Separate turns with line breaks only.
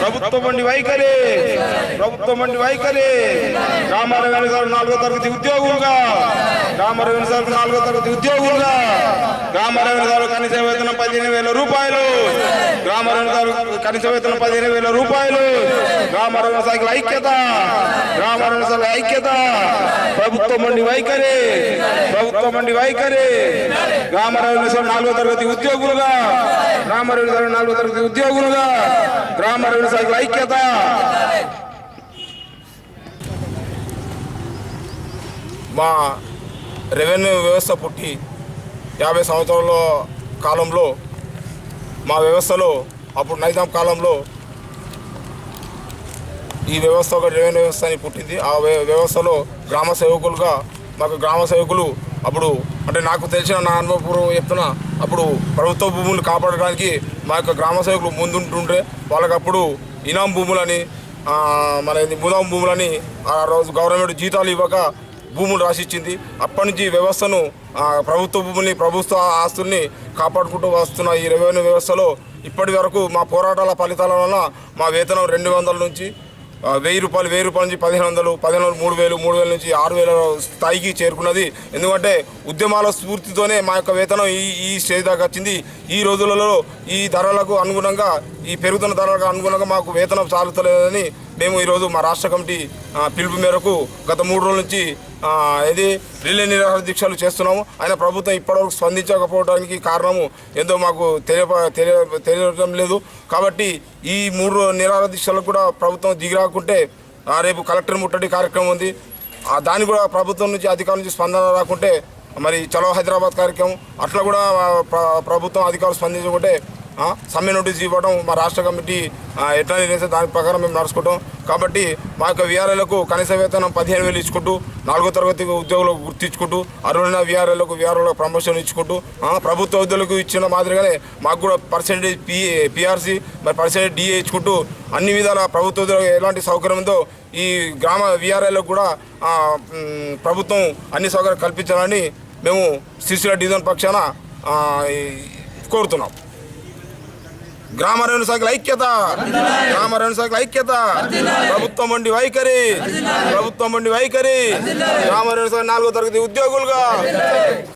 ప్రభుత్వం వంటి వైఖరి! ప్రభుత్వం వంటి వైఖరి! రామారావు గారు నాలుగో తరగతి ఉద్యోగులుగా! రామారావు గారు నాలుగో తరగతి ఉద్యోగులుగా! రామారావు గారు కనీస వేతనం పదిహేను వేల రూపాయలు. రామారావు గారు కనీస వేతనం పదిహేను వేల రూపాయలు. రామారావు సైకిల్ ఐక్యత. రామారావు సైకిల్ ఐక్యత. ప్రభుత్వం మండి వైఖరి. ప్రభుత్వం మండి వైఖరి. రామారావు గారు నాలుగో తరగతి ఉద్యోగులుగా. రామారావు గారు నాలుగో తరగతి ఉద్యోగులుగా. రామారావు సైకిల్ ఐక్యత.
మా రెవెన్యూ వ్యవస్థ పుట్టి యాభై సంవత్సరాల కాలంలో మా వ్యవస్థలో అప్పుడు నైజాం కాలంలో ఈ వ్యవస్థ ఒక రెవెన్యూ వ్యవస్థ అని పుట్టింది. ఆ వ్య- వ్యవస్థలో గ్రామ సేవకులుగా మాకు గ్రామ సేవకులు అప్పుడు అంటే నాకు తెలిసిన నా అనుభవపూర్వం చెప్తున్నా అప్పుడు ప్రభుత్వ భూములు కాపాడడానికి మా యొక్క గ్రామ సేవకులు ముందుంటుంటే వాళ్ళకి అప్పుడు ఇనాం భూములని మన ముదాం భూములని ఆ రోజు గవర్నమెంట్ జీతాలు ఇవ్వక భూములు రాసిచ్చింది. అప్పటి నుంచి వ్యవస్థను ప్రభుత్వ భూముల్ని ప్రభుత్వ ఆస్తుల్ని కాపాడుకుంటూ వస్తున్న ఈ రెవెన్యూ వ్యవస్థలో ఇప్పటి వరకు మా పోరాటాల ఫలితాల వలన మా వేతనం రెండు వందల నుంచి వెయ్యి రూపాయలు వెయ్యి రూపాయల నుంచి పదిహేను వందలు పదిహేను వందలు మూడు వేలు మూడు వేల నుంచి ఆరు వేల స్థాయికి చేరుకున్నది. ఎందుకంటే ఉద్యమాల స్ఫూర్తితోనే మా యొక్క వేతనం ఈ ఈ స్టేజ్ దాకా వచ్చింది. ఈ రోజులలో ఈ ధరలకు అనుగుణంగా ఈ పెరుగుతున్న ధరలకు అనుగుణంగా మాకు వేతనం సాగుతలేదని మేము ఈరోజు మా రాష్ట్ర కమిటీ పిలుపు మేరకు గత మూడు రోజుల నుంచి ఇది రిలే నిరాహార దీక్షలు చేస్తున్నాము. ఆయన ప్రభుత్వం ఇప్పటివరకు స్పందించకపోవడానికి కారణము ఏందో మాకు తెలియ తెలియ తెలియడం లేదు. కాబట్టి ఈ మూడు నిరాహార దీక్షలకు కూడా ప్రభుత్వం దిగిరాకుంటే రేపు కలెక్టర్ ముట్టడి కార్యక్రమం ఉంది. దాన్ని కూడా ప్రభుత్వం నుంచి అధికారుల నుంచి స్పందన రాకుంటే మరి చలో హైదరాబాద్ కార్యక్రమం అట్లా కూడా ప్రభుత్వం అధికారులు స్పందించకుంటే సమ్మె నోటీస్ ఇవ్వడం మా రాష్ట్ర కమిటీ ఎట్లా నిర్ణయిస్తే దాని ప్రకారం మేము నడుచుకుంటాం. కాబట్టి మా యొక్క విఆర్ఏలకు కనీస వేతనం పదిహేను వేలు ఇచ్చుకుంటూ నాలుగో తరగతి ఉద్యోగులకు గుర్తించుకుంటూ అర్హులైన విఆర్ఏలకు విఆర్ఓలకు ప్రమోషన్ ఇచ్చుకుంటూ ప్రభుత్వ ఉద్యోగులకు ఇచ్చిన మాదిరిగానే మాకు కూడా పర్సెంటేజ్ పి పిఆర్సీ మరి పర్సెంటేజ్ డిఏ ఇచ్చుకుంటూ అన్ని విధాల ప్రభుత్వ ఉద్యోగులకు ఎలాంటి సౌకర్యం ఉందో ఈ గ్రామ విఆర్ఏలకు కూడా ప్రభుత్వం అన్ని సౌకర్యాలు కల్పించాలని మేము సిరిసిల్ల డివిజన్ పక్షాన కోరుతున్నాం. గ్రామ రేణు శాఖల ఐక్యత. గ్రామ రేణు శాఖల ఐక్యత. ప్రభుత్వం వండి వైఖరి. ప్రభుత్వం వండి వైఖరి. గ్రామ రేణు శాఖ నాలుగో తరగతి ఉద్యోగులుగా.